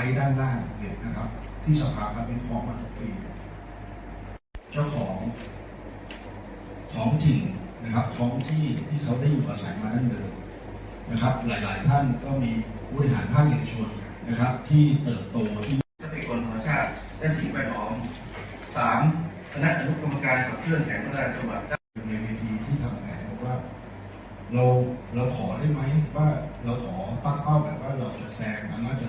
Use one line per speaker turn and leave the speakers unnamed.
ไปด้านล่างเลยนะครับ ที่สภาครับเป็นของมาทุกปี เจ้าของท้องถิ่นนะครับ ท้องที่ที่เขาได้อยู่อาศัยมาดั้งเดิมนะครับ หลายๆท่านก็มีบริหารภาคเอกชนนะครับ ที่เติบโตที่
ทรัพยากรธรรมชาติและสิ่งแวดล้อมสามคณะอนุกรรมการขับเคลื่อนแผนพัฒนาจังหวัด
ในเวทีที่ทำแผนว่า เราเราขอได้ไหมว่าเราขอตั้งเป้าแบบว่าเราจะแซงอำนาจเจ